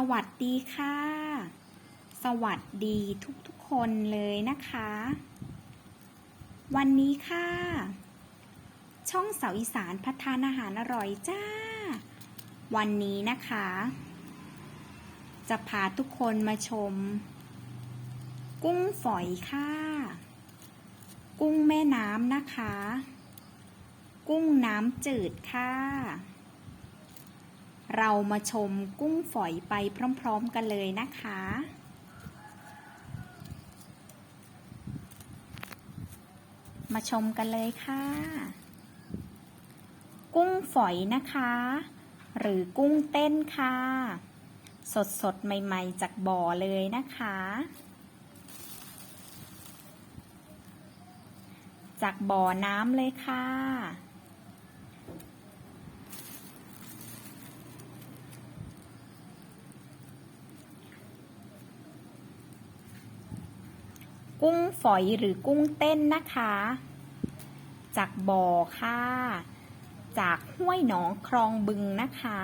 สวัสดีค่ะ สวัสดีทุกๆคนเลยนะคะ วันนี้ค่ะ ช่องเสาอีสานพัฒนอาหารอร่อยจ้า วันนี้นะคะ จะพาทุกคนมาชม กุ้งฝอยค่ะ กุ้งแม่น้ำนะคะ กุ้งน้ำจืดค่ะ เรามาชมกุ้งฝอยไปพร้อมๆกันเลยนะคะ มาชมกันเลยค่ะ กุ้งฝอยนะคะ หรือกุ้งเต้นค่ะ สดๆ ใหม่ๆ จากบ่อเลยนะคะ จากบ่อน้ำเลยค่ะ กุ้งฝอยหรือกุ้งเต้นนะคะ จากบ่อค่ะ จากห้วยหนองคลองบึงนะคะ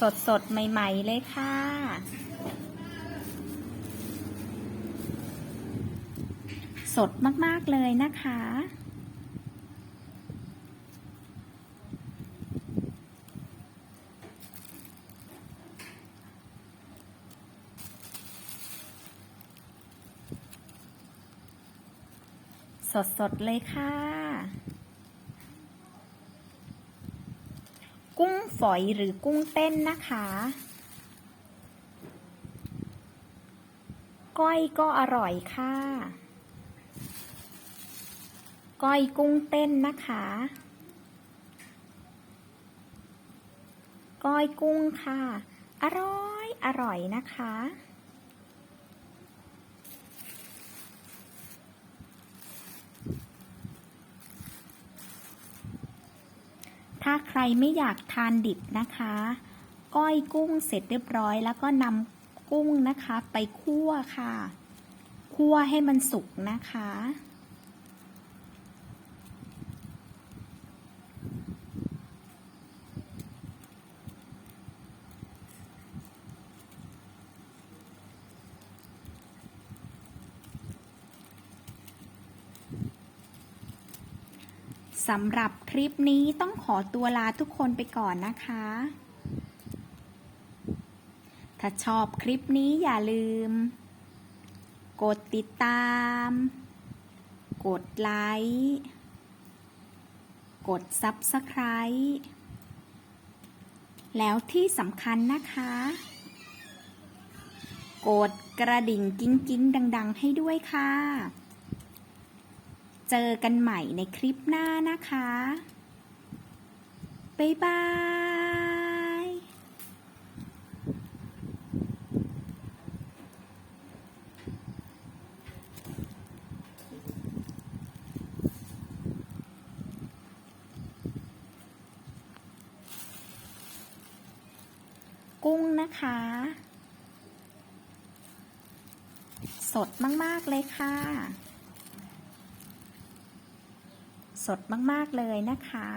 สดสดใหม่ๆเลยค่ะ สดมากๆเลยนะคะ สดสดๆเลยค่ะ กุ้งฝอยหรือกุ้งเต้นนะคะ ก้อยก็อร่อยค่ะ ก้อยกุ้งเต้นนะคะ ก้อยกุ้งค่ะ อร่อย อร่อยนะคะ ถ้าใครไม่อยากทานดิบนะคะ ก้อยกุ้งเสร็จเรียบร้อย แล้วก็นำกุ้งนะคะ ไปคั่วค่ะ คั่วให้มันสุกนะคะ สำหรับคลิปนี้ต้องขอตัวลาทุกคนไปก่อนนะคะ ถ้าชอบคลิปนี้อย่าลืม กดติดตาม กดไลค์ กด Subscribe แล้วที่สำคัญนะคะ กดกระดิ่งกิ้งกิ้งๆดัง ๆ ให้ด้วยค่ะ เจอกันใหม่ในคลิปหน้านะคะ บ๊ายบายกุ้งนะคะ สดมาก ๆ เลยค่ะ สดมาก ๆ เลยนะคะ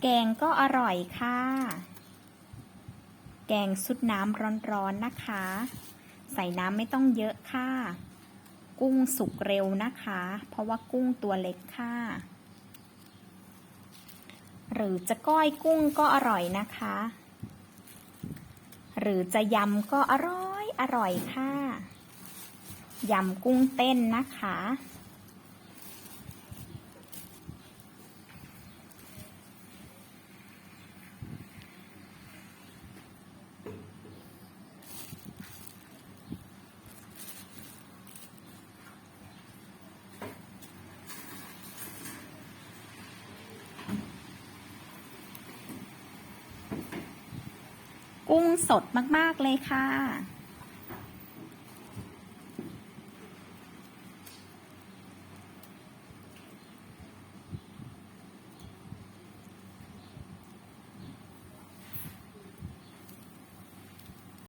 แกงก็อร่อยค่ะ แกงซุดน้ำร้อน ๆ นะคะ ใส่น้ำไม่ต้องเยอะค่ะ กุ้งสุกเร็วนะคะ เพราะว่ากุ้งตัวเล็กค่ะ หรือจะก้อยกุ้งก็อร่อยนะคะ หรือจะยำก็อร่อย อร่อยค่ะ ยำกุ้งเต้นนะคะ กุ้งสดมาก ๆ เลยค่ะ